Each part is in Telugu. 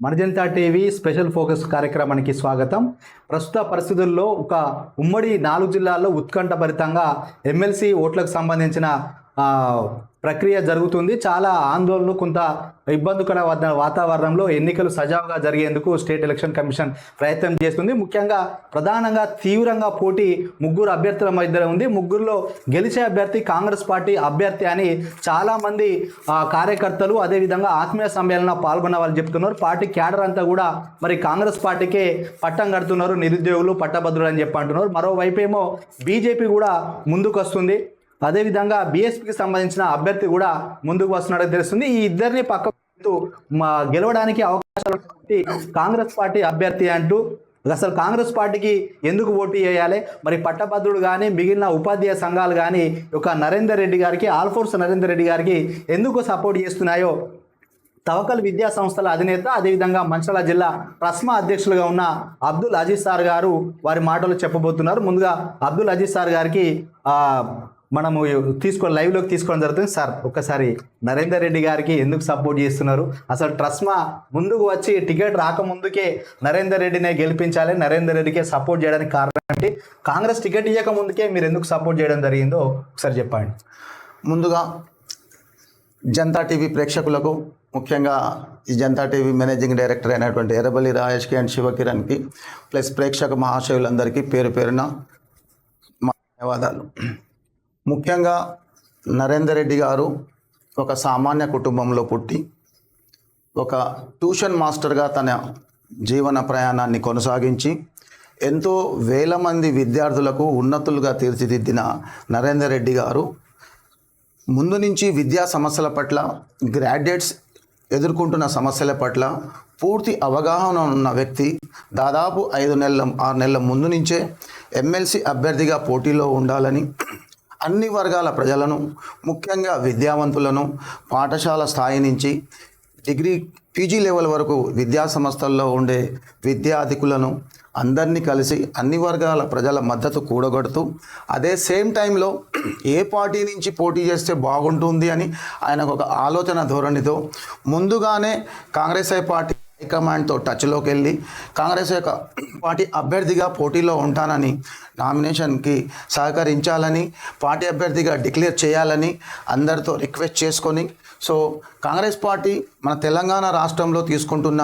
మణిజంతా టీవీ స్పెషల్ ఫోకస్ కార్యక్రమానికి స్వాగతం. ప్రస్తుత పరిస్థితుల్లో ఒక ఉమ్మడి నాలుగు జిల్లాల్లో ఉత్కంఠభరితంగా ఎమ్మెల్సీ ఓట్లకు సంబంధించిన ప్రక్రియ జరుగుతుంది. చాలా ఆందోళనలు కొంత ఇబ్బందికర వద్ద- వాతావరణంలో ఎన్నికలు సజావుగా జరిగేందుకు స్టేట్ ఎలక్షన్ కమిషన్ ప్రయత్నం చేస్తుంది. ముఖ్యంగా ప్రధానంగా తీవ్రంగా పోటీ ముగ్గురు అభ్యర్థుల మధ్య ఉంది. ముగ్గురులో గెలిచే అభ్యర్థి కాంగ్రెస్ పార్టీ అభ్యర్థి అని చాలామంది కార్యకర్తలు అదేవిధంగా ఆత్మీయ సమ్మేళన పాల్గొన్న వాళ్ళు చెప్తున్నారు. పార్టీ క్యాడర్ అంతా కూడా మరి కాంగ్రెస్ పార్టీకే పట్టం కడుతున్నారు. నిరుద్యోగులు పట్టభద్రులు అని చెప్పి అంటున్నారు. మరోవైపు ఏమో బీజేపీ కూడా ముందుకు వస్తుంది అదేవిధంగా బీఎస్పీకి సంబంధించిన అభ్యర్థి కూడా ముందుకు వస్తున్నట్టు తెలుస్తుంది. ఈ ఇద్దరిని పక్క గెలవడానికి అవకాశాలు కాంగ్రెస్ పార్టీ అభ్యర్థి అంటూ అసలు కాంగ్రెస్ పార్టీకి ఎందుకు ఓటు వేయాలి? మరి పట్టభద్రుడు కానీ మిగిలిన ఉపాధ్యాయ సంఘాలు కానీ ఒక నరేందర్ రెడ్డి గారికి ఆల్ఫోర్స్ నరేందర్ రెడ్డి గారికి ఎందుకు సపోర్ట్ చేస్తున్నాయో? తవకల్ విద్యా సంస్థల అధినేత అదేవిధంగా మంచాల జిల్లా ప్రస్మా అధ్యక్షులుగా ఉన్న అబ్దుల్ అజీజ్ సార్ గారు వారి మాటలు చెప్పబోతున్నారు. ముందుగా అబ్దుల్ అజీజ్ సార్ గారికి మనము తీసుకో లైవ్లోకి తీసుకోవడం జరుగుతుంది. సార్ ఒక్కసారి నరేందర్ రెడ్డి గారికి ఎందుకు సపోర్ట్ చేస్తున్నారు? అసలు ట్రస్మా ముందుకు వచ్చి టికెట్ రాకముందుకే నరేందర్ రెడ్డినే గెలిపించాలి నరేందర్ రెడ్డికే సపోర్ట్ చేయడానికి కారణం ఏంటి? కాంగ్రెస్ టికెట్ ఇవ్వక ముందుకే మీరు ఎందుకు సపోర్ట్ చేయడం జరిగిందో ఒకసారి చెప్పండి. ముందుగా జనతా టీవీ ప్రేక్షకులకు ముఖ్యంగా ఈ జనతా టీవీ మేనేజింగ్ డైరెక్టర్ అయినటువంటి ఎర్రబల్లి రాజేష్కి అండ్ శివకిరణ్కి ప్లస్ ప్రేక్షక మహాశయులందరికీ పేరు పేరున మా ధన్యవాదాలు. ముఖ్యంగా నరేందర్ రెడ్డి గారు ఒక సామాన్య కుటుంబంలో పుట్టి ఒక ట్యూషన్ మాస్టర్గా తన జీవన ప్రయాణాన్ని కొనసాగించి ఎంతో వేల మంది విద్యార్థులకు ఉన్నతులుగా తీర్చిదిద్దిన నరేందర్ రెడ్డి గారు ముందు నుంచి విద్యా సమస్యల పట్ల గ్రాడ్యుయేట్స్ ఎదుర్కొంటున్న సమస్యల పట్ల పూర్తి అవగాహన ఉన్న వ్యక్తి దాదాపు ఐదు నెలల ఆరు నెలల ముందు నుంచే ఎమ్మెల్సీ అభ్యర్థిగా పోటీలో ఉండాలని అన్ని వర్గాల ప్రజలను ముఖ్యంగా విద్యావంతులను పాఠశాల స్థాయి నుంచి డిగ్రీ పీజీ లెవెల్ వరకు విద్యా సంస్థల్లో ఉండే విద్యాధికులను అందరినీ కలిసి అన్ని వర్గాల ప్రజల మద్దతు కూడగొడుతూ అదే సేమ్ టైంలో ఏ పార్టీ నుంచి పోటీ చేస్తే బాగుంటుంది అని ఆయనకు ఒక ఆలోచన ధోరణితో ముందుగానే కాంగ్రెస్ పార్టీ హైకమాండ్తో టచ్లోకి వెళ్ళి కాంగ్రెస్ యొక్క పార్టీ అభ్యర్థిగా పోటీలో ఉంటానని నామినేషన్కి సహకరించాలని పార్టీ అభ్యర్థిగా డిక్లేర్ చేయాలని అందరితో రిక్వెస్ట్ చేసుకొని సో కాంగ్రెస్ పార్టీ మన తెలంగాణ రాష్ట్రంలో తీసుకుంటున్న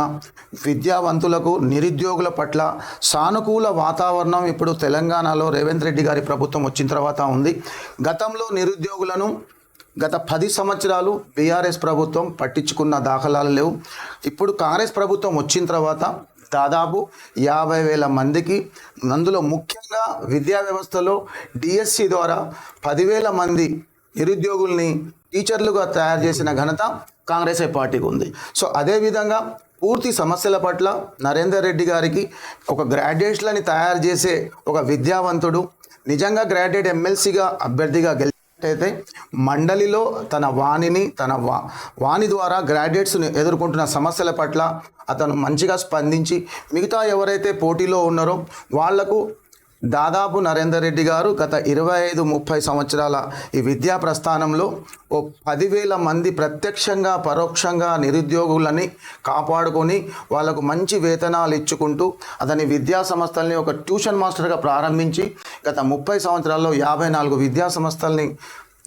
విద్యావంతులకు నిరుద్యోగుల పట్ల సానుకూల వాతావరణం ఇప్పుడు తెలంగాణలో రేవంత్ రెడ్డి గారి ప్రభుత్వం వచ్చిన తర్వాత ఉంది. గతంలో నిరుద్యోగులను గత పది సంవత్సరాలు బీఆర్ఎస్ ప్రభుత్వం పట్టించుకున్న దాఖలాలు లేవు. ఇప్పుడు కాంగ్రెస్ ప్రభుత్వం వచ్చిన తర్వాత దాదాపు యాభై వేల మందికి అందులో ముఖ్యంగా విద్యా వ్యవస్థలో డిఎస్సి ద్వారా పదివేల మంది నిరుద్యోగుల్ని టీచర్లుగా తయారు చేసిన ఘనత కాంగ్రెస్ పార్టీకి ఉంది. సో అదేవిధంగా పూర్తి సమస్యల పట్ల నరేందర్ రెడ్డి గారికి ఒక గ్రాడ్యుయేట్లని తయారు చేసే ఒక విద్యావంతుడు నిజంగా గ్రాడ్యుయేట్ ఎమ్మెల్సీగా అభ్యర్థిగా అయితే మండలిలో తన వాణిని తన వా వాణి ద్వారా గ్రాడ్యుయేట్స్ని ఎదుర్కొంటున్న సమస్యల పట్ల అతను మంచిగా స్పందించి మిగతా ఎవరైతే పోటీలో ఉన్నారో వాళ్ళకు దాదాపు నరేందర్ రెడ్డి గారు గత ఇరవై ఐదు ముప్పై సంవత్సరాల ఈ విద్యా ప్రస్థానంలో ఓ పదివేల మంది ప్రత్యక్షంగా పరోక్షంగా నిరుద్యోగులని కాపాడుకొని వాళ్ళకు మంచి వేతనాలు ఇచ్చుకుంటూ అతని విద్యా సంస్థల్ని ఒక ట్యూషన్ మాస్టర్గా ప్రారంభించి గత ముప్పై సంవత్సరాల్లో యాభై నాలుగు విద్యా సంస్థల్ని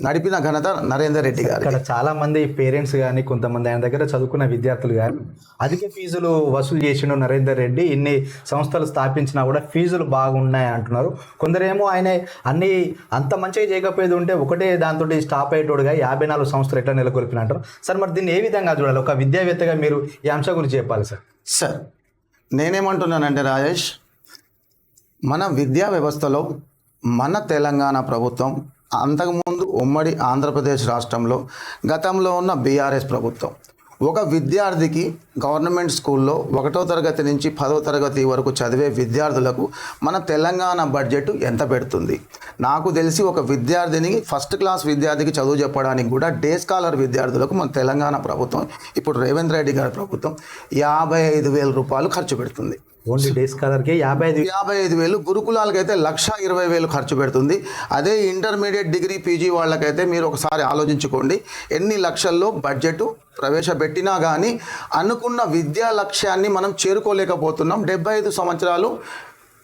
నడిపిన ఘనత నరేందర్ రెడ్డి గారు ఇక్కడ చాలా మంది పేరెంట్స్ కానీ కొంతమంది ఆయన దగ్గర చదువుకున్న విద్యార్థులు కానీ అధిక ఫీజులు వసూలు చేసిండు నరేందర్ రెడ్డి. ఇన్ని సంస్థలు స్థాపించినా కూడా ఫీజులు బాగున్నాయి అంటున్నారు. కొందరేమో ఆయన అన్ని అంత మంచిగా చేయకపోయేది ఉంటే ఒకటే దాంతో స్టాప్ అయ్యేటోడుగా యాభై నాలుగు సంస్థలు ఎట్లా నెలకొల్పిన అంటారు. సార్ మరి దీన్ని ఏ విధంగా చూడాలి? ఒక విద్యావేత్తగా మీరు ఈ అంశం గురించి చెప్పాలి సార్. సార్ నేనేమంటున్నానంటే రాజేష్ మన విద్యా వ్యవస్థలో మన తెలంగాణ ప్రభుత్వం అంతకుముందు ఉమ్మడి ఆంధ్రప్రదేశ్ రాష్ట్రంలో గతంలో ఉన్న బీఆర్ఎస్ ప్రభుత్వం. ఒక విద్యార్థికి గవర్నమెంట్ స్కూల్లో ఒకటో తరగతి నుంచి పదో తరగతి వరకు చదివే విద్యార్థులకు మన తెలంగాణ బడ్జెట్ ఎంత పెడుతుంది? నాకు తెలిసి ఒక విద్యార్థిని ఫస్ట్ క్లాస్ విద్యార్థికి చదువు చెప్పడానికి కూడా డే స్కాలర్ విద్యార్థులకు మన తెలంగాణ ప్రభుత్వం ఇప్పుడు రేవంత్ రెడ్డి గారి ప్రభుత్వం యాభై ఐదు వేల రూపాయలు ఖర్చు పెడుతుంది. ఓన్లీ డేస్ కలర్కే యాభై ఐదు యాభై ఐదు వేలు గురుకులాలకైతే లక్ష ఇరవై వేలు ఖర్చు పెడుతుంది. అదే ఇంటర్మీడియట్ డిగ్రీ పీజీ వాళ్ళకైతే మీరు ఒకసారి ఆలోచించుకోండి. ఎన్ని లక్షల్లో బడ్జెట్ ప్రవేశపెట్టినా కానీ అనుకున్న విద్యా లక్ష్యాన్ని మనం చేరుకోలేకపోతున్నాం. డెబ్బై ఐదు సంవత్సరాలు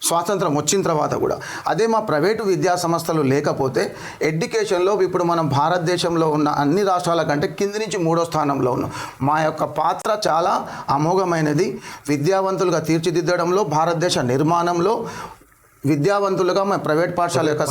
స్వాతంత్రం వచ్చిన తర్వాత కూడా. అదే మా ప్రైవేటు విద్యా సంస్థలు లేకపోతే ఎడ్యుకేషన్లో ఇప్పుడు మనం భారతదేశంలో ఉన్న అన్ని రాష్ట్రాల కంటే కింది నుంచి మూడో స్థానంలో ఉన్నాం. మా యొక్క పాత్ర చాలా అమోఘమైనది. విద్యావంతులుగా తీర్చిదిద్దడంలో భారతదేశ నిర్మాణంలో విద్యావంతులుగా మా ప్రైవేట్ పాఠశాల యొక్క.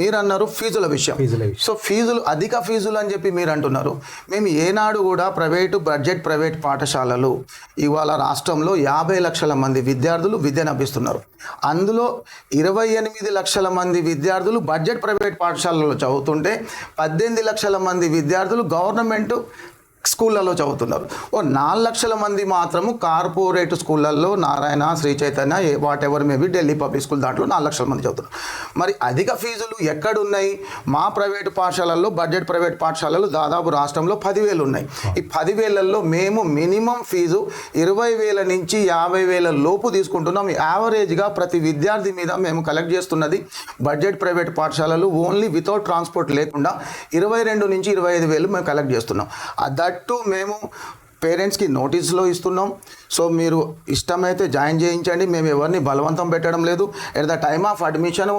మీరు అన్నారు ఫీజుల విషయం ఫీజుల విషయం. సో ఫీజులు అధిక ఫీజులు అని చెప్పి మీరు అంటున్నారు మేము ఏనాడు కూడా ప్రైవేటు బడ్జెట్ ప్రైవేట్ పాఠశాలలు ఇవాళ రాష్ట్రంలో యాభై లక్షల మంది విద్యార్థులు విద్యను అభ్యస్తున్నారు అందులో ఇరవై ఎనిమిది లక్షల మంది విద్యార్థులు బడ్జెట్ ప్రైవేట్ పాఠశాలలో చదువుతుంటే పద్దెనిమిది లక్షల మంది విద్యార్థులు గవర్నమెంట్ స్కూళ్ళలో చదువుతున్నారు. ఓ నాలుగు లక్షల మంది మాత్రము కార్పొరేట్ స్కూళ్ళల్లో Narayana Sri Chaitanya whatever maybe Delhi public school దాంట్లో నాలుగు లక్షల మంది చదువుతున్నారు. మరి అధిక ఫీజులు ఎక్కడున్నాయి? మా ప్రైవేట్ పాఠశాలల్లో బడ్జెట్ ప్రైవేట్ పాఠశాలలు దాదాపు రాష్ట్రంలో పదివేలు ఉన్నాయి. ఈ పదివేలలో మేము మినిమం ఫీజు ఇరవై వేల నుంచి యాభై వేల లోపు తీసుకుంటున్నాం. యావరేజ్గా ప్రతి విద్యార్థి మీద మేము కలెక్ట్ చేస్తున్నది బడ్జెట్ ప్రైవేట్ పాఠశాలలు ఓన్లీ వితౌట్ ట్రాన్స్పోర్ట్ లేకుండా ఇరవై రెండు నుంచి ఇరవై ఐదు వేలు మేము కలెక్ట్ చేస్తున్నాం. దట్టు మేము పేరెంట్స్కి నోటీసులో ఇస్తున్నాం. సో మీరు ఇష్టమైతే జాయిన్ చేయించండి. మేము ఎవరిని బలవంతం పెట్టడం లేదు. At the time of admission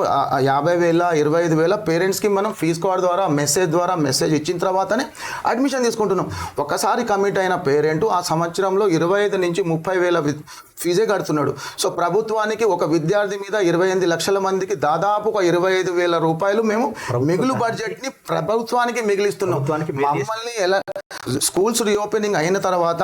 యాభై వేల ఇరవై ఐదు వేల పేరెంట్స్కి మనం ఫీజ్ కార్డ్ ద్వారా మెసేజ్ ద్వారా మెసేజ్ ఇచ్చిన తర్వాతనే అడ్మిషన్ తీసుకుంటున్నాం. ఒకసారి కమిట్ అయిన పేరెంట్ ఆ సంవత్సరంలో ఇరవై ఐదు నుంచి ముప్పై వేల ఫీజే కడుతున్నాడు. సో ప్రభుత్వానికి ఒక విద్యార్థి మీద ఇరవై ఎనిమిది లక్షల మందికి దాదాపు ఒక ఇరవై ఐదు వేల రూపాయలు మేము మిగులు బడ్జెట్ని ప్రభుత్వానికి మిగిలిస్తున్నాం. మమ్మల్ని ఎలా స్కూల్స్ రీఓపెనింగ్ అయిన తర్వాత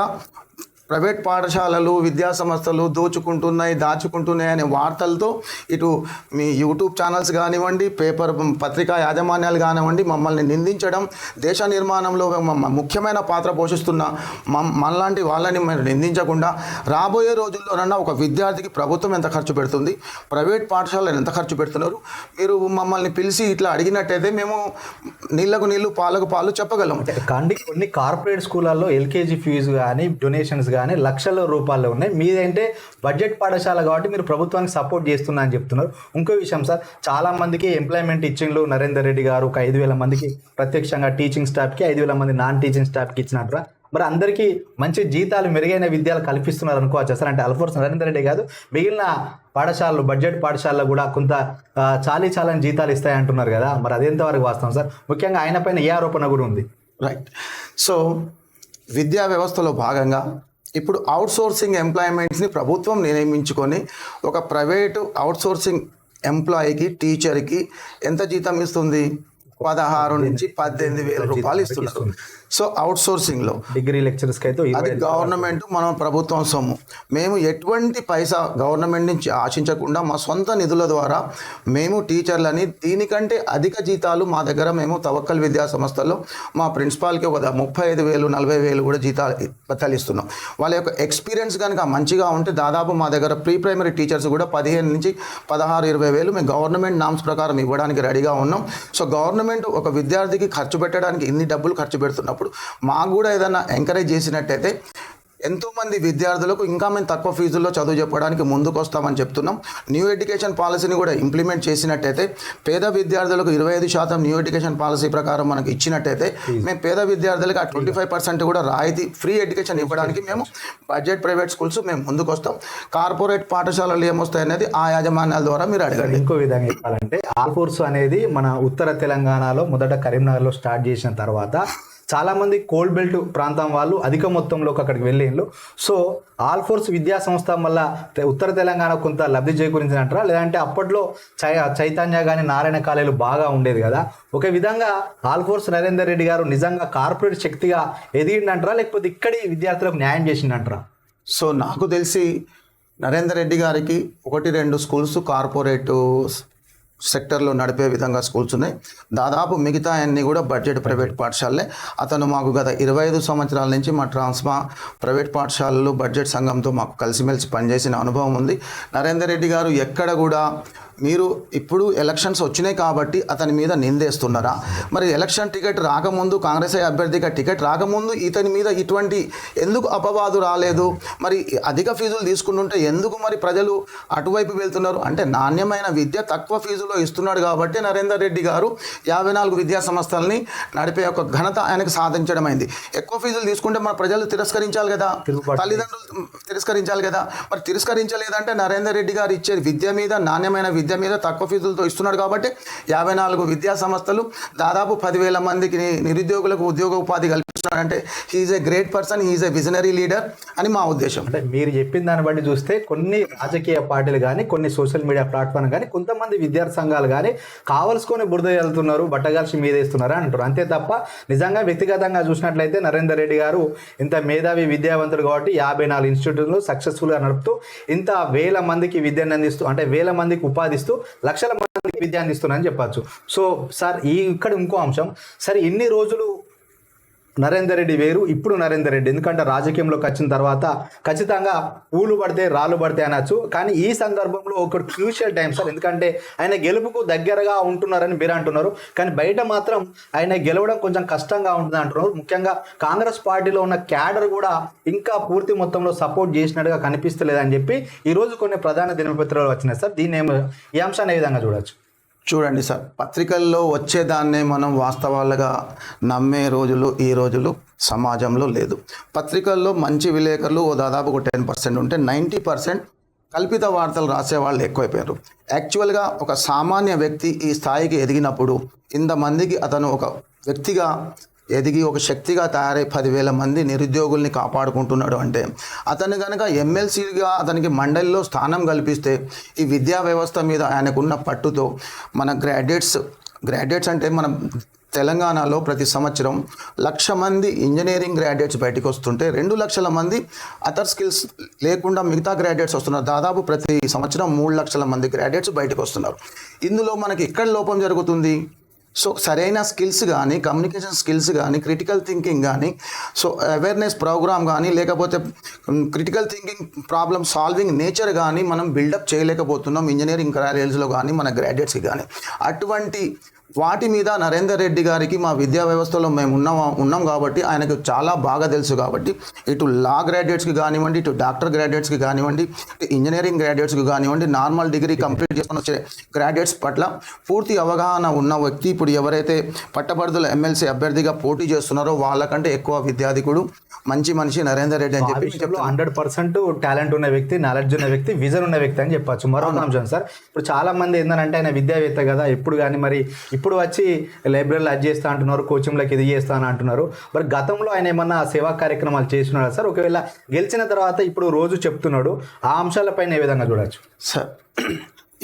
ప్రైవేట్ పాఠశాలలు విద్యా సంస్థలు దోచుకుంటున్నాయి దాచుకుంటున్నాయి అనే వార్తలతో ఇటు మీ యూట్యూబ్ ఛానల్స్ కానివ్వండి పేపర్ పత్రికా యాజమాన్యాలు కానివ్వండి మమ్మల్ని నిందించడం దేశ నిర్మాణంలో మ- ముఖ్యమైన పాత్ర పోషిస్తున్న మనలాంటి వాళ్ళని మీరు నిందించకుండా రాబోయే రోజుల్లోనన్నా ఒక విద్యార్థికి ప్రభుత్వం ఎంత ఖర్చు పెడుతుంది ప్రైవేట్ పాఠశాలలు ఎంత ఖర్చు పెడుతున్నారు మీరు మమ్మల్ని పిలిచి ఇట్లా అడిగినట్టయితే మేము నీళ్ళకు నీళ్ళు పాలకు పాలు చెప్పగలం. కానీ కొన్ని కార్పొరేట్ స్కూళ్ళల్లో ఎల్కేజీ ఫీజు కానీ డొనేషన్స్ కానీ కానీ లక్షల రూపాయలు ఉన్నాయి. మీదంటే బడ్జెట్ పాఠశాల కాబట్టి మీరు ప్రభుత్వానికి సపోర్ట్ చేస్తున్నా అని చెప్తున్నారు. ఇంకో విషయం సార్ చాలా మందికి ఎంప్లాయ్మెంట్ ఇచ్చిండ్రు నరేందర్ రెడ్డి గారు ఒక ఐదు వేల మందికి ప్రత్యక్షంగా టీచింగ్ స్టాఫ్కి ఐదు వేల మంది నాన్ టీచింగ్ స్టాఫ్కి ఇచ్చినట్టు మరి అందరికీ మంచి జీతాలు మెరుగైన విద్యలు కల్పిస్తున్నారు అనుకోవచ్చు సార్? అంటే అల్ఫోర్స్ నరేందర్ రెడ్డి కాదు మిగిలిన పాఠశాలలు బడ్జెట్ పాఠశాలలో కూడా కొంత చాలీ చాలని జీతాలు ఇస్తాయి అంటున్నారు కదా. మరి అదెంతవరకు వాస్తవం సార్? ముఖ్యంగా ఆయన పైన ఏ ఆరోపణ కూడా ఉంది? రైట్ సో విద్యా వ్యవస్థలో భాగంగా ఇప్పుడు అవుట్ సోర్సింగ్ ఎంప్లాయ్మెంట్స్ని ప్రభుత్వం నియమించుకొని ఒక ప్రైవేటు అవుట్ సోర్సింగ్ ఎంప్లాయీకి టీచర్కి ఎంత జీతం ఇస్తుంది? పదహారు నుంచి పద్దెనిమిది వేల రూపాయలు ఇస్తున్నారు. సో అవుట్ సోర్సింగ్లో డిగ్రీ లెక్చరర్స్కి అయితే అది గవర్నమెంట్ మనం ప్రభుత్వం సొమ్ము. మేము ఎటువంటి పైసా గవర్నమెంట్ నుంచి ఆశించకుండా మా సొంత నిధుల ద్వారా మేము టీచర్లని దీనికంటే అధిక జీతాలు మా దగ్గర మేము తవక్కల్ విద్యా సంస్థల్లో మా ప్రిన్సిపాల్కి ఒక ముప్పై ఐదు వేలు నలభై వేలు కూడా జీతాలు బత్తాలు ఇస్తున్నాం వాళ్ళ యొక్క ఎక్స్పీరియన్స్ కనుక మంచిగా ఉంటే దాదాపు మా దగ్గర ప్రీ ప్రైమరీ టీచర్స్ కూడా పదిహేను నుంచి పదహారు ఇరవై వేలు మేము గవర్నమెంట్ నామ్స్ ప్రకారం ఇవ్వడానికి రెడీగా ఉన్నాం. సో గవర్నమెంట్ ఒక విద్యార్థికి ఖర్చు పెట్టడానికి ఇన్ని డబ్బులు ఖర్చు పెడుతున్నప్పుడు మాకు కూడా ఏదైనా ఎంకరేజ్ చేసినట్టయితే ఎంతోమంది విద్యార్థులకు ఇంకా మేము తక్కువ ఫీజుల్లో చదువు చెప్పడానికి ముందుకు వస్తామని చెప్తున్నాం. న్యూ ఎడ్యుకేషన్ పాలసీని కూడా ఇంప్లిమెంట్ చేసినట్టయితే పేద విద్యార్థులకు ఇరవై ఐదు శాతం న్యూ ఎడ్యుకేషన్ పాలసీ ప్రకారం మనకు ఇచ్చినట్టయితే మేము పేద విద్యార్థులకు ఆ ట్వంటీ ఫైవ్ పర్సెంట్ కూడా రాయితీ ఫ్రీ ఎడ్యుకేషన్ ఇవ్వడానికి మేము బడ్జెట్ ప్రైవేట్ స్కూల్స్ మేము ముందుకు వస్తాం కార్పొరేట్ పాఠశాలలు ఏమొస్తాయి అనేది ఆ యాజమాన్యాల ద్వారా మీరు అడగండి. ఇంకో విధంగా చెప్పాలంటే ఆల్ఫోర్స్ అనేది మన ఉత్తర తెలంగాణలో మొదట కరీంనగర్లో స్టార్ట్ చేసిన తర్వాత చాలామంది కోల్డ్ బెల్ట్ ప్రాంతం వాళ్ళు అధిక మొత్తంలోకి అక్కడికి వెళ్ళిండ్రు. సో ఆల్ఫోర్స్ విద్యా సంస్థ వల్ల ఉత్తర తెలంగాణ కొంత లబ్ధి చేకూరించినట్రా లేదంటే అప్పట్లో చై చైతన్య కానీ నారాయణ కాలేజీలు బాగా ఉండేది కదా? ఒక విధంగా ఆల్ఫోర్స్ నరేందర్ రెడ్డి గారు నిజంగా కార్పొరేట్ శక్తిగా ఎదిగిండంటారా? లేకపోతే ఇక్కడి విద్యార్థులకు న్యాయం చేసిండంటారా? సో నాకు తెలిసి నరేందర్ రెడ్డి గారికి ఒకటి రెండు స్కూల్స్ కార్పొరేట్ సెక్టర్లో నడిపే విధంగా స్కూల్స్ ఉన్నాయి. దాదాపు మిగతా అన్ని కూడా బడ్జెట్ ప్రైవేట్ పాఠశాలలే. అతను మాకు గత ఇరవై ఐదు సంవత్సరాల నుంచి మా ట్రాన్స్మా ప్రైవేట్ పాఠశాలలు బడ్జెట్ సంఘంతో మాకు కలిసిమెలిసి పనిచేసిన అనుభవం ఉంది. నరేందర్ రెడ్డి గారు ఎక్కడ కూడా మీరు ఇప్పుడు ఎలక్షన్స్ వచ్చినాయి కాబట్టి అతని మీద నిందేస్తున్నారా? మరి ఎలక్షన్ టికెట్ రాకముందు కాంగ్రెస్ అభ్యర్థిగా టికెట్ రాకముందు ఇతని మీద ఇటువంటి ఎందుకు అపవాదు రాలేదు? మరి అధిక ఫీజులు తీసుకుంటుంటే ఎందుకు మరి ప్రజలు అటువైపు వెళ్తున్నారు? అంటే నాణ్యమైన విద్య తక్కువ ఫీజులో ఇస్తున్నాడు కాబట్టి నరేందర్ రెడ్డి గారు యాభై నాలుగు విద్యా సంస్థల్ని నడిపే ఒక ఘనత ఆయనకు సాధించడం అయింది. ఎక్కువ ఫీజులు తీసుకుంటే మన ప్రజలు తిరస్కరించాలి కదా. తల్లిదండ్రులు తిరస్కరించాలి కదా? మరి తిరస్కరించలేదంటే నరేందర్ రెడ్డి గారు ఇచ్చే విద్య మీద నాణ్యమైన విద్య విద్య మీద తక్కువ ఫీజులతో ఇస్తున్నాడు కాబట్టి యాభై నాలుగు విద్యా సంస్థలు దాదాపు పదివేల మందికి నిరుద్యోగులకు ఉద్యోగ ఉపాధి కల్పిస్తున్నాడంటే he's a great person he's a visionary leader అని మా ఉద్దేశం. అంటే మీరు చెప్పిన దాన్ని బట్టి చూస్తే కొన్ని రాజకీయ పార్టీలు కానీ కొన్ని సోషల్ మీడియా ప్లాట్ఫామ్ కానీ కొంతమంది విద్యార్థి సంఘాలు కానీ కావలసుకొని బురద వెళ్తున్నారు బట్టగాల్సి మీదేస్తున్నారు అంటారు. అంతే తప్ప నిజంగా వ్యక్తిగతంగా చూసినట్లయితే నరేందర్ రెడ్డి గారు ఇంత మేధావి విద్యావంతుడు కాబట్టి యాభై నాలుగు ఇన్స్టిట్యూట్లు సక్సెస్ఫుల్గా నడుపుతూ ఇంత వేల మందికి విద్యను అందిస్తూ అంటే వేల మందికి ఉపాధి ఉపాధిస్తూ లక్షల మందికి విద్య అందిస్తున్నారని చెప్పచ్చు. సో సార్ ఈ ఇక్కడ ఇంకో అంశం. సరే ఎన్ని రోజులు నరేందర్ రెడ్డి వేరు ఇప్పుడు నరేందర్ రెడ్డి. ఎందుకంటే రాజకీయంలోకి వచ్చిన తర్వాత ఖచ్చితంగా పూలు పడితే రాళ్ళు పడితే అనొచ్చు. కానీ ఈ సందర్భంలో ఒక క్రూషియల్ టైం సార్. ఎందుకంటే ఆయన గెలుపుకు దగ్గరగా ఉంటున్నారని మీరు అంటున్నారు. కానీ బయట మాత్రం ఆయన గెలవడం కొంచెం కష్టంగా ఉంటుంది అంటున్నారు. ముఖ్యంగా కాంగ్రెస్ పార్టీలో ఉన్న క్యాడర్ కూడా ఇంకా పూర్తి మొత్తంలో సపోర్ట్ చేసినట్టుగా కనిపిస్తలేదని చెప్పి ఈరోజు కొన్ని ప్రధాన దినపత్రాలు వచ్చినాయి సార్. దీన్ని ఈ అంశాన్ని ఏ విధంగా చూడొచ్చు? చూడండి సార్ పత్రికల్లో వచ్చేదాన్నే మనం వాస్తవాలుగా నమ్మే రోజులు ఈ రోజులు సమాజంలో లేదు. పత్రికల్లో మంచి విలేకరులు ఓ దాదాపు ఒక టెన్ పర్సెంట్ ఉంటే నైంటీ పర్సెంట్ కల్పిత వార్తలు రాసే వాళ్ళు ఎక్కువైపోయారు. యాక్చువల్గా ఒక సామాన్య వ్యక్తి ఈ స్థాయికి ఎదిగినప్పుడు ఇంతమందికి అతను ఒక వ్యక్తిగా ఎదిగి ఒక శక్తిగా తయారై పదివేల మంది నిరుద్యోగుల్ని కాపాడుకుంటున్నాడు అంటే అతను కనుక ఎమ్మెల్సీగా అతనికి మండలిలో స్థానం కల్పిస్తే ఈ విద్యా వ్యవస్థ మీద ఆయనకున్న పట్టుతో మన గ్రాడ్యుయేట్స్ గ్రాడ్యుయేట్స్ అంటే మనం తెలంగాణలో ప్రతి సంవత్సరం లక్ష మంది ఇంజనీరింగ్ గ్రాడ్యుయేట్స్ బయటకు వస్తుంటే రెండు లక్షల మంది అదర్ స్కిల్స్ లేకుండా మిగతా గ్రాడ్యుయేట్స్ వస్తున్నారు. దాదాపు ప్రతి సంవత్సరం మూడు లక్షల మంది గ్రాడ్యుయేట్స్ బయటకు వస్తున్నారు. ఇందులో మనకి ఎక్కడ లోపం జరుగుతుంది? సో సరైన స్కిల్స్ కానీ కమ్యూనికేషన్ స్కిల్స్ కానీ క్రిటికల్ థింకింగ్ కానీ సో అవేర్నెస్ ప్రోగ్రామ్ కానీ లేకపోతే critical thinking problem solving nature కానీ మనం బిల్డప్ చేయలేకపోతున్నాం ఇంజనీరింగ్ కాలేజ్లో కానీ మన గ్రాడ్యుయేట్స్కి కానీ అటువంటి వాటి మీద నరేందర్ రెడ్డి గారికి మా విద్యా వ్యవస్థలో మేము ఉన్నాం ఉన్నాం కాబట్టి ఆయనకు చాలా బాగా తెలుసు కాబట్టి ఇటు లా గ్రాడ్యుయేట్స్కి కానివ్వండి ఇటు డాక్టర్ గ్రాడ్యుయేట్స్కి కానివ్వండి ఇటు ఇంజనీరింగ్ గ్రాడ్యుయేట్స్కి కానివ్వండి నార్మల్ డిగ్రీ కంప్లీట్ చేసుకొని వచ్చే గ్రాడ్యుయేట్స్ పట్ల పూర్తి అవగాహన ఉన్న వ్యక్తి ఇప్పుడు ఎవరైతే పట్టభద్రుల ఎమ్మెల్సీ అభ్యర్థిగా పోటీ చేస్తున్నారో వాళ్ళకంటే ఎక్కువ విద్యాధికుడు మంచి మనిషి నరేందర్ రెడ్డి అని చెప్పి హండ్రెడ్ పర్సెంట్ టాలెంట్ ఉన్న వ్యక్తి నాలెడ్జ్ ఉన్న వ్యక్తి విజన్ ఉన్న వ్యక్తి అని చెప్పొచ్చు. మరొక అంశం సార్. ఇప్పుడు చాలా మంది ఏంటంటే ఆయన విద్యావేత్త కదా ఎప్పుడు కానీ మరి ఇప్పుడు వచ్చి లైబ్రరీలో అది చేస్తా అంటున్నారు కోచింగ్లకు ఇది చేస్తా అని అంటున్నారు. మరి గతంలో ఆయన ఏమన్నా సేవా కార్యక్రమాలు చేస్తున్నాడా సార్? ఒకవేళ గెలిచిన తర్వాత ఇప్పుడు రోజు చెప్తున్నాడు ఆ అంశాలపైన ఏ విధంగా చూడవచ్చు సార్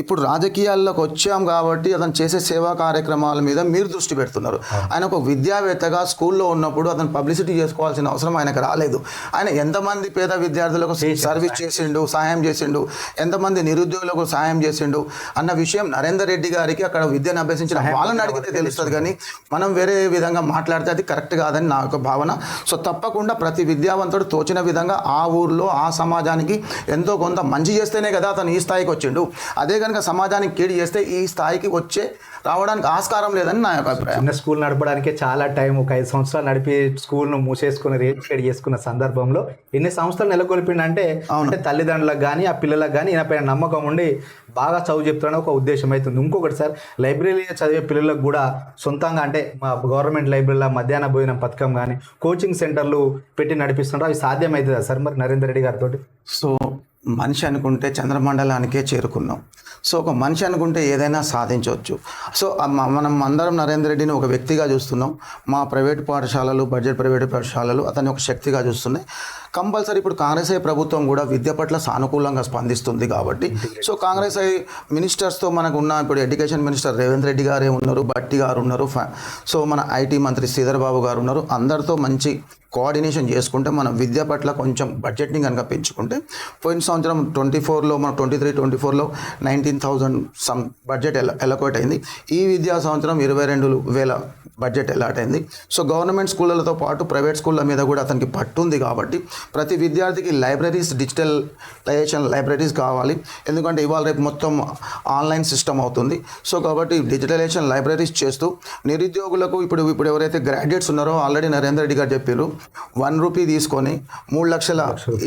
ఇప్పుడు రాజకీయాల్లోకి వచ్చాం కాబట్టి అతను చేసే సేవా కార్యక్రమాల మీద మీరు దృష్టి పెడుతున్నారు. ఆయన ఒక విద్యావేత్తగా స్కూల్లో ఉన్నప్పుడు అతను పబ్లిసిటీ చేసుకోవాల్సిన అవసరం ఆయనకు రాలేదు. ఆయన ఎంతమంది పేద విద్యార్థులకు సర్వీస్ చేసిండు సహాయం చేసిండు ఎంతమంది నిరుద్యోగులకు సహాయం చేసిండు అన్న విషయం నరేందర్ రెడ్డి గారికి అక్కడ విద్యను అభ్యసించిన వాళ్ళని అడిగితే తెలుస్తుంది కానీ మనం వేరే విధంగా మాట్లాడితే అది కరెక్ట్ కాదని నా యొక్క భావన. సో తప్పకుండా ప్రతి విద్యావంతుడు తోచిన విధంగా ఆ ఊర్లో ఆ సమాజానికి ఎంతో కొంత మంచి చేస్తేనే కదా అతను ఈ స్థాయికి వచ్చిండు. అదే కనుక సమాజానికి కీడు చేస్తే ఈ స్థాయికి వచ్చే రావడానికి ఆస్కారం లేదని నా యొక్క అభిప్రాయం. చిన్న స్కూల్ నడపడానికే చాలా టైం ఒక ఐదు సంవత్సరాలు నడిపి స్కూల్ను మూసేసుకుని రేట్ చేసుకున్న సందర్భంలో ఎన్ని సంవత్సరాలు నెలకొల్పిండంటే అంటే తల్లిదండ్రులకు కానీ ఆ పిల్లలకు కానీ ఈయన పైన నమ్మకం ఉండి బాగా చదువు చెప్తాడని ఒక ఉద్దేశం అవుతుంది ఇంకొకటి సార్ లైబ్రరీ చదివే పిల్లలకు కూడా సొంతంగా అంటే మా గవర్నమెంట్ లైబ్రరీలో మధ్యాహ్న భోజనం పథకం కానీ కోచింగ్ సెంటర్లు పెట్టి నడిపిస్తుంటారు. అవి సాధ్యమవుతుందా సార్ మరి నరేందర్ రెడ్డి గారితో సో మనిషి అనుకుంటే చంద్రమండలానికే చేరుకున్నాం. సో ఒక మనిషి అనుకుంటే ఏదైనా సాధించవచ్చు. సో మనం అందరం నరేంద్ర రెడ్డిని ఒక వ్యక్తిగా చూస్తున్నాం. మా ప్రైవేట్ పాఠశాలలు బడ్జెట్ ప్రైవేట్ పాఠశాలలు అతన్ని ఒక శక్తిగా చూస్తున్నాయి. కంపల్సరీ ఇప్పుడు కాంగ్రెస్ ఐ ప్రభుత్వం కూడా విద్య పట్ల సానుకూలంగా స్పందిస్తుంది కాబట్టి. సో కాంగ్రెస్ ఐ మినిస్టర్స్తో మనకు ఉన్న ఇప్పుడు ఎడ్యుకేషన్ మినిస్టర్ రేవంత్ రెడ్డి గారే ఉన్నారు బట్టి గారు ఉన్నారు సో మన ఐటీ మంత్రి శ్రీధర్ బాబు గారు ఉన్నారు. అందరితో మంచి కోఆర్డినేషన్ చేసుకుంటే మన విద్య పట్ల కొంచెం బడ్జెట్ని కనుక పెంచుకుంటే పోయిన సంవత్సరం ట్వంటీ ఫోర్లో మన ట్వంటీ త్రీ ట్వంటీ ఫోర్లో నైన్టీన్ థౌజండ్ సమ్ బడ్జెట్ ఎలా ఎలకోట్ అయింది. ఈ విద్యా సంవత్సరం ఇరవై రెండు వేల బడ్జెట్ ఎలాట్ అయింది. సో గవర్నమెంట్ స్కూళ్ళతో పాటు ప్రైవేట్ స్కూళ్ళ మీద కూడా అతనికి పట్టు ఉంది కాబట్టి ప్రతి విద్యార్థికి లైబ్రరీస్ డిజిటలైజేషన్ లైబ్రరీస్ కావాలి. ఎందుకంటే ఇవాళ రేపు మొత్తం ఆన్లైన్ సిస్టమ్ అవుతుంది. సో కాబట్టి డిజిటలైజేషన్ లైబ్రరీస్ చేస్తూ నిరుద్యోగులకు ఇప్పుడు ఇప్పుడు ఎవరైతే గ్రాడ్యుయేట్స్ ఉన్నారో ఆల్రెడీ నరేంద్ర రెడ్డి గారు చెప్పారు వన్ రూపీ తీసుకొని మూడు లక్షల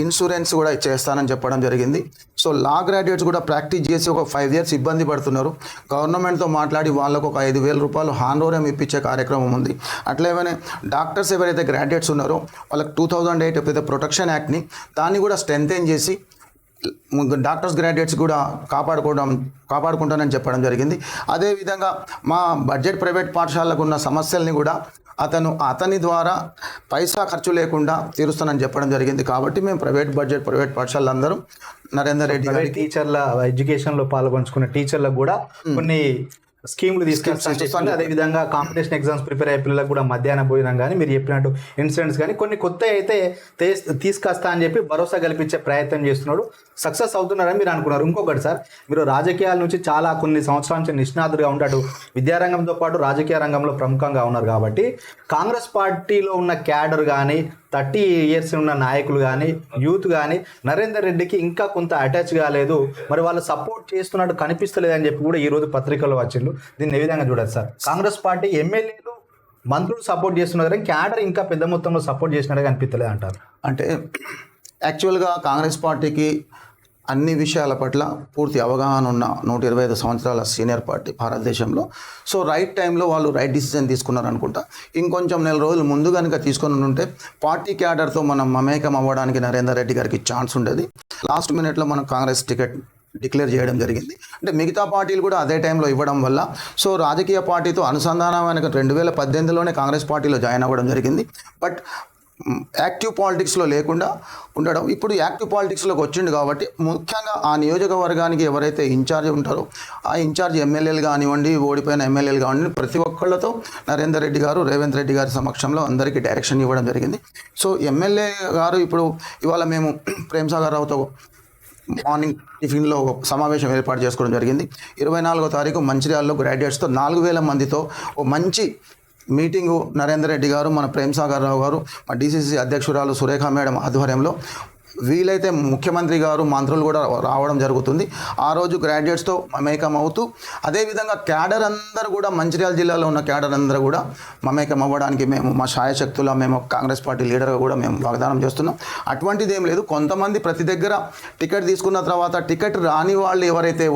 ఇన్సూరెన్స్ కూడా ఇచ్చేస్తానని చెప్పడం జరిగింది. సో లా గ్రాడ్యుయేట్స్ కూడా ప్రాక్టీస్ చేసి ఒక ఫైవ్ ఇయర్స్ ఇబ్బంది పడుతున్నారు. గవర్నమెంట్తో మాట్లాడి వాళ్ళకు ఒక ఐదు వేల రూపాయలు హాన్రోరం ఇప్పించే కార్యక్రమం ఉంది. అట్లేమనే డాక్టర్స్ ఎవరైతే గ్రాడ్యుయేట్స్ ఉన్నారో వాళ్ళకి టూ థౌజండ్ ఎయిట్ ఎప్పుడైతే ప్రొటెక్షన్ యాక్ట్ని దాన్ని కూడా స్ట్రెంథెన్ చేసి డాక్టర్స్ గ్రాడ్యుయేట్స్ కూడా కాపాడుకోవడం కాపాడుకుంటానని చెప్పడం జరిగింది. అదేవిధంగా మా బడ్జెట్ ప్రైవేట్ పాఠశాలకు ఉన్న సమస్యల్ని కూడా అతను అతని ద్వారా పైసా ఖర్చు లేకుండా తీరుస్తానని చెప్పడం జరిగింది. కాబట్టి మేము ప్రైవేట్ బడ్జెట్ ప్రైవేట్ పాఠశాలలు అందరూ నరేందర్ రెడ్డి టీచర్ల ఎడ్యుకేషన్లో పాల్గొంచుకున్న టీచర్లకు కూడా కొన్ని స్కీములు తీసుకొస్తాను అదే విధంగా కాంపిటీషన్ ఎగ్జామ్స్ ప్రిపేర్ అయ్యే పిల్లలకు కూడా మధ్యాహ్న భోజనం కానీ మీరు చెప్పినట్టు ఇన్సిడెంట్స్ కానీ కొన్ని కొత్త అయితే తీసుకొస్తా అని చెప్పి భరోసా కల్పించే ప్రయత్నం చేస్తున్నాడు. సక్సెస్ అవుతున్నారని మీరు అనుకున్నారు. ఇంకొకటి సార్ మీరు రాజకీయాల నుంచి చాలా కొన్ని సంవత్సరాల నుంచి నిష్ణాతుడిగా ఉంటాడు. విద్యారంగంతో పాటు రాజకీయ రంగంలో ప్రముఖంగా ఉన్నారు కాబట్టి కాంగ్రెస్ పార్టీలో ఉన్న క్యాడర్ కానీ థర్టీ ఇయర్స్ ఉన్న నాయకులు కానీ యూత్ కానీ నరేందర్ రెడ్డికి ఇంకా కొంత అటాచ్ కాలేదు. మరి వాళ్ళు సపోర్ట్ చేస్తున్నట్టు కనిపిస్తలేదు అని చెప్పి కూడా ఈ రోజు పత్రికల్లో వచ్చిండు దీన్ని ఏ విధంగా చూడదు సార్? కాంగ్రెస్ పార్టీ ఎమ్మెల్యేలు మంత్రులు సపోర్ట్ చేస్తున్నారు కానీ క్యాడర్ ఇంకా పెద్ద మొత్తంలో సపోర్ట్ చేసినట్టు కనిపించలేదు అంటారు అంటే యాక్చువల్గా కాంగ్రెస్ పార్టీకి అన్ని విషయాల పట్ల పూర్తి అవగాహన ఉన్న నూట ఇరవై ఐదు సంవత్సరాల సీనియర్ పార్టీ భారతదేశంలో. సో రైట్ టైంలో వాళ్ళు రైట్ డిసిజన్ తీసుకున్నారు అనుకుంటా ఇంకొంచెం నెల రోజులు ముందు కనుక తీసుకొని ఉంటే పార్టీ క్యాడర్తో మనం మమేకం అవ్వడానికి నరేందర్ రెడ్డి గారికి ఛాన్స్ ఉండేది. లాస్ట్ మినిట్లో మనం కాంగ్రెస్ టికెట్ డిక్లేర్ చేయడం జరిగింది. అంటే మిగతా పార్టీలు కూడా అదే టైంలో ఇవ్వడం వల్ల సో రాజకీయ పార్టీతో అనుసంధానమైన రెండు వేల పద్దెనిమిదిలోనే కాంగ్రెస్ పార్టీలో జాయిన్ అవ్వడం జరిగింది. బట్ యాక్టివ్ పాలిటిక్స్లో లేకుండా ఉండడం. ఇప్పుడు యాక్టివ్ పాలిటిక్స్లోకి వచ్చిండు కాబట్టి ముఖ్యంగా ఆ నియోజకవర్గానికి ఎవరైతే ఇన్ఛార్జ్ ఉంటారో ఆ ఇన్ఛార్జ్ ఎమ్మెల్యేలు కానివ్వండి ఓడిపోయిన ఎమ్మెల్యేలు కానివ్వండి ప్రతి ఒక్కళ్ళతో నరేందర్ రెడ్డి గారు రేవంత్ రెడ్డి గారి సమక్షంలో అందరికీ డైరెక్షన్ ఇవ్వడం జరిగింది. సో ఎమ్మెల్యే గారు ఇప్పుడు ఇవాళ మేము ప్రేమ్ సాగర్ రావుతో మార్నింగ్ టిఫిన్లో ఒక సమావేశం ఏర్పాటు చేసుకోవడం జరిగింది. ఇరవై నాలుగో తారీఖు మంచిర్యాలలో గ్రాడ్యుయేట్స్తో నాలుగు వేల మందితో ఓ మంచి మీటింగు నరేందర్ రెడ్డి గారు మన ప్రేమ్ సాగర్ రావు గారు మా డీసీసీ అధ్యక్షురాలు సురేఖ మేడం ఆధ్వర్యంలో వీలైతే ముఖ్యమంత్రి గారు మంత్రులు కూడా రావడం జరుగుతుంది. ఆ రోజు గ్రాడ్యుయేట్స్తో మమేకం అవుతూ అదేవిధంగా క్యాడర్ అందరూ కూడా మంచిర్యాల జిల్లాలో ఉన్న క్యాడర్ అందరూ కూడా మమేకం అవ్వడానికి మేము మా శాయశక్తుల మేము కాంగ్రెస్ పార్టీ లీడర్గా కూడా మేము వాగ్దానం చేస్తున్నాం. అటువంటిది ఏం లేదు. కొంతమంది ప్రతి దగ్గర టికెట్ తీసుకున్న తర్వాత టికెట్ రాని వాళ్ళు ఎవరైతే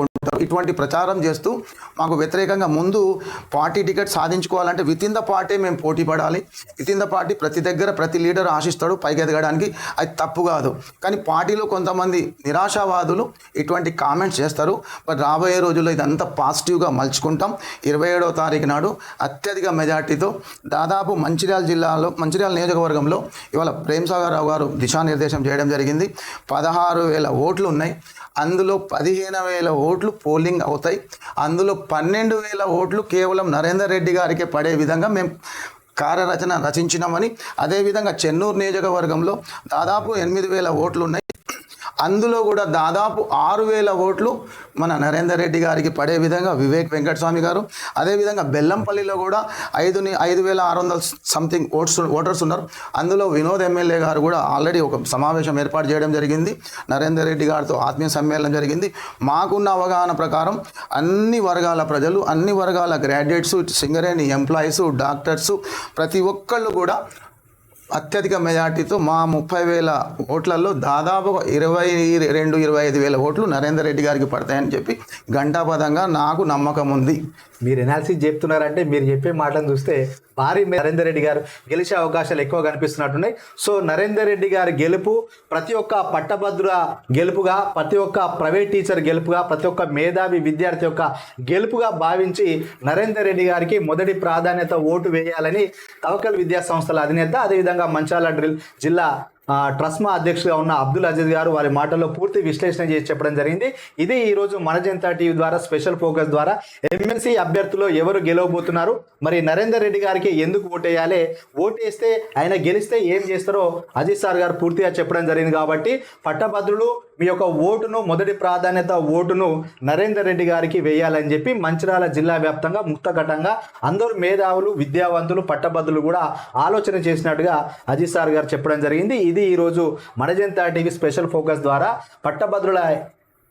ఇటువంటి ప్రచారం చేస్తూ మాకు వ్యతిరేకంగా ముందు పార్టీ టికెట్ సాధించుకోవాలంటే విత్ ఇన్ ద పార్టీ మేము పోటీ పడాలి. విత్ ఇన్ ద పార్టీ ప్రతి దగ్గర ప్రతి లీడర్ ఆశిస్తాడు పైకి ఎదగడానికి. అది తప్పు కాదు. కానీ పార్టీలో కొంతమంది నిరాశావాదులు ఇటువంటి కామెంట్స్ చేస్తారు. బట్ రాబోయే రోజుల్లో ఇదంతా పాజిటివ్గా మలుచుకుంటాం. ఇరవై ఏడవ తారీఖు నాడు అత్యధిక మెజార్టీతో దాదాపు మంచిర్యాల జిల్లాలో మంచిర్యాల నియోజకవర్గంలో ఇవాళ ప్రేమ్ సాగర్ రావు గారు దిశానిర్దేశం చేయడం జరిగింది. పదహారు వేల ఓట్లు ఉన్నాయి. అందులో పదిహేను వేల ఓట్లు పోలింగ్ అవుతాయి. అందులో పన్నెండు వేల ఓట్లు కేవలం నరేందర్ రెడ్డి గారికి పడే విధంగా మేము కార్యరచన రచించినామని. అదేవిధంగా చెన్నూరు నియోజకవర్గంలో దాదాపు ఎనిమిది వేల ఓట్లు ఉన్నాయి అందులో కూడా దాదాపు ఆరు వేల ఓట్లు మన నరేందర్ రెడ్డి గారికి పడే విధంగా వివేక్ వెంకటస్వామి గారు. అదేవిధంగా బెల్లంపల్లిలో కూడా ఐదుని ఐదు వేల ఆరు వందల సంథింగ్ ఓట్స్ ఓటర్స్ ఉన్నారు. అందులో వినోద్ ఎమ్మెల్యే గారు కూడా ఆల్రెడీ ఒక సమావేశం ఏర్పాటు చేయడం జరిగింది. నరేందర్ రెడ్డి గారితో ఆత్మీయ సమ్మేళనం జరిగింది. మాకున్న అవగాహన ప్రకారం అన్ని వర్గాల ప్రజలు అన్ని వర్గాల గ్రాడ్యుయేట్స్ సింగరేణి ఎంప్లాయీస్ డాక్టర్స్ ప్రతి ఒక్కళ్ళు కూడా అత్యధిక మెజార్టీతో మా ముప్పై వేల ఓట్లలో దాదాపు ఇరవై రెండు ఇరవై ఐదు వేల ఓట్లు నరేందర్ రెడ్డి గారికి పడతాయని చెప్పి ఘంటాపదంగా నాకు నమ్మకం ఉంది. మీరు ఎనాలిసిస్ చెప్తున్నారంటే మీరు చెప్పే మాటలను చూస్తే భారీ నరేందర్ రెడ్డి గారు గెలిచే అవకాశాలు ఎక్కువ కనిపిస్తున్నట్టున్నాయి. సో నరేందర్ రెడ్డి గారి గెలుపు ప్రతి ఒక్క పట్టభద్ర గెలుపుగా ప్రతి ఒక్క ప్రైవేట్ టీచర్ గెలుపుగా ప్రతి ఒక్క మేధావి విద్యార్థి యొక్క గెలుపుగా భావించి నరేందర్ రెడ్డి గారికి మొదటి ప్రాధాన్యత ఓటు వేయాలని తవకల్ విద్యా సంస్థల అధినేత అదేవిధంగా మంచాల డ్రిల్ జిల్లా ట్రస్మా అధ్యక్షుడిగా ఉన్న అబ్దుల్ అజీజ్ గారు వారి మాటల్లో పూర్తి విశ్లేషణ చేసి చెప్పడం జరిగింది. ఇది ఈ రోజు మన జనతా టీవీ ద్వారా స్పెషల్ ఫోకస్ ద్వారా ఎమ్మెల్సీ అభ్యర్థులు ఎవరు గెలవబోతున్నారు? మరి నరేందర్ రెడ్డి గారికి ఎందుకు ఓటేయాలి? ఓటేస్తే ఆయన గెలిస్తే ఏం చేస్తారో అజీజ్ సార్ గారు పూర్తిగా చెప్పడం జరిగింది కాబట్టి పట్టభద్రులు మీ యొక్క ఓటును మొదటి ప్రాధాన్యత ఓటును నరేందర్ రెడ్డి గారికి వేయాలని చెప్పి మంచిరాల జిల్లా వ్యాప్తంగా ముక్తఘటంగా అందరూ మేధావులు విద్యావంతులు పట్టభద్రులు కూడా ఆలోచన చేసినట్టుగా అజిత్ సార్ గారు చెప్పడం జరిగింది. ఇది ఈరోజు మనజంతా టీవీ స్పెషల్ ఫోకస్ ద్వారా పట్టభద్రుల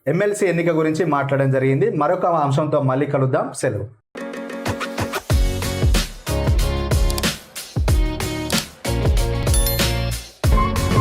ఎమ్మెల్సీ ఎన్నిక గురించి మాట్లాడడం జరిగింది. మరొక అంశంతో మళ్ళీ కలుద్దాం. సెలవు.